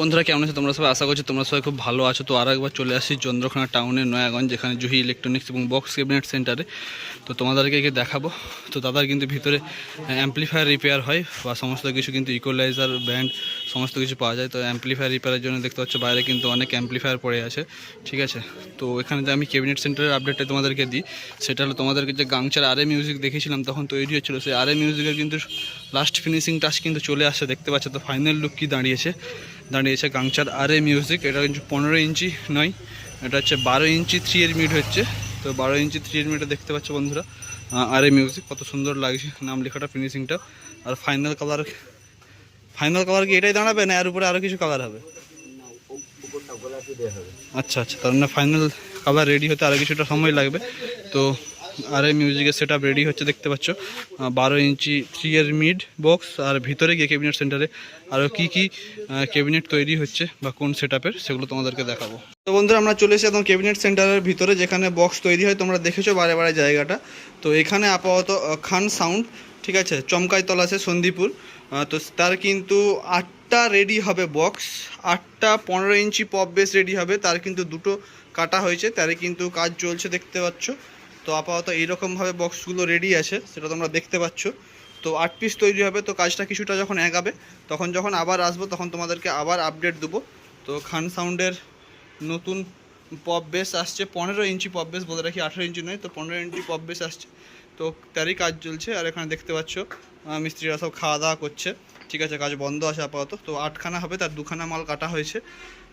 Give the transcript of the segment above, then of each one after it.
বন্ধুরা, কেমন আছো? তোমরা সবাই আশা করছি তোমরা সবাই খুব ভালো আছো। তো আর একবার চলে আসি চন্দ্রকোনা টাউনের নয়াগঞ্জ, যেখানে জুহি ইলেকট্রনিক্স এবং বক্স ক্যাবিনেট সেন্টারে তো তোমাদেরকে একে দেখাবো। তো দাদার কিন্তু ভিতরে অ্যাম্পলিফায়ার রিপেয়ার হয় বা সমস্ত কিছু কিন্তু ইকোলাইজার ব্যান্ড সমস্ত কিছু পাওয়া যায়। তো অ্যাম্পলিফায়ার রিপেয়ারের জন্য দেখতে পাচ্ছ, বাইরে কিন্তু অনেক অ্যাম্পলিফায়ার পড়ে আছে। ঠিক আছে? তো এখানে যে আমি ক্যাবিনেট সেন্টারের আপডেটটা তোমাদেরকে দিই, সেটা হলো তোমাদেরকে যে গাংচার আরে মিউজিক দেখেছিলাম, তখন তৈরি হচ্ছিল। সেই আরে মিউজিকের কিন্তু লাস্ট ফিনিশিং টাচ কিন্তু চলে আসছে। দেখতে পাচ্ছ, তো ফাইনাল লুক কি দাঁড়িয়েছে। দাঁড়িয়েছে গাংচার আর এ মিউজিক, এটা কিন্তু পনেরো ইঞ্চি নয়, এটা হচ্ছে বারো ইঞ্চি থ্রি এর মিড হচ্ছে। তো বারো ইঞ্চি থ্রি এর মিডে দেখতে পাচ্ছ বন্ধুরা। আর এ মিউজিক, কত সুন্দর লাগছে নাম লেখাটা ফিনিশিংটা আর ফাইনাল কালার ফাইনাল কালার কি এটাই দাঁড়াবে না এর উপরে আরও কিছু কালার হবে? আচ্ছা আচ্ছা তার মানে ফাইনাল কালার রেডি হতে আরও কিছুটা সময় লাগবে। তো আর এই মিউজিকের সেট রেডি হচ্ছে, দেখতে পাচ্ছ। বারো ইঞ্চি থ্রি এর মিড বক্স আর ভিতরে গিয়ে ক্যাবিনেট সেন্টারে আরও কী কী ক্যাবিনেট তৈরি হচ্ছে বা কোন সেট সেগুলো তোমাদেরকে দেখাবো। তো বন্ধুরা, আমরা চলে এসেছি একদম ক্যাবিনেট সেন্টারের ভিতরে, যেখানে বক্স তৈরি হয়। তোমরা দেখেছ বারে বারে জায়গাটা। তো এখানে আপাতত খান সাউন্ড ঠিক আছে? চমকাইতলা আছে সন্দীপুর। তো তার কিন্তু আটটা রেডি হবে বক্স আটটা পনেরো ইঞ্চি পপ বেস রেডি হবে। তার কিন্তু দুটো কাটা হয়েছে তারে কিন্তু কাজ চলছে, দেখতে পাচ্ছ। তো আপাতত এইরকমভাবে বক্সগুলো রেডি আছে, সেটা তোমরা দেখতে পাচ্ছ। তো আট পিস তৈরি হবে, তো কাজটা কিছুটা যখন এগাবে, তখন যখন আবার আসব, তখন তোমাদেরকে আবার আপডেট দেবো। তো খান সাউন্ডের নতুন পপ বেস আসছে, পনেরো ইঞ্চি পপ বেস বলে রাখি আঠেরো ইঞ্চি নয়, তো পনেরো ইঞ্চি পপ বেস আসছে। তো তারই কাজ চলছে, আর এখানে দেখতে পাচ্ছ মিস্ত্রিরা সব খাওয়া দাওয়া করছে। ঠিক আছে, কাজ বন্ধ আছে আপাতত। তো আটখানা হবে, তার দুখানা মাল কাটা হয়েছে।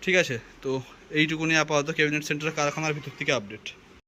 ঠিক আছে, তো এইটুকুনি আপাতত ক্যাবিনেট সেন্টার কারখানার ভিতর থেকে আপডেট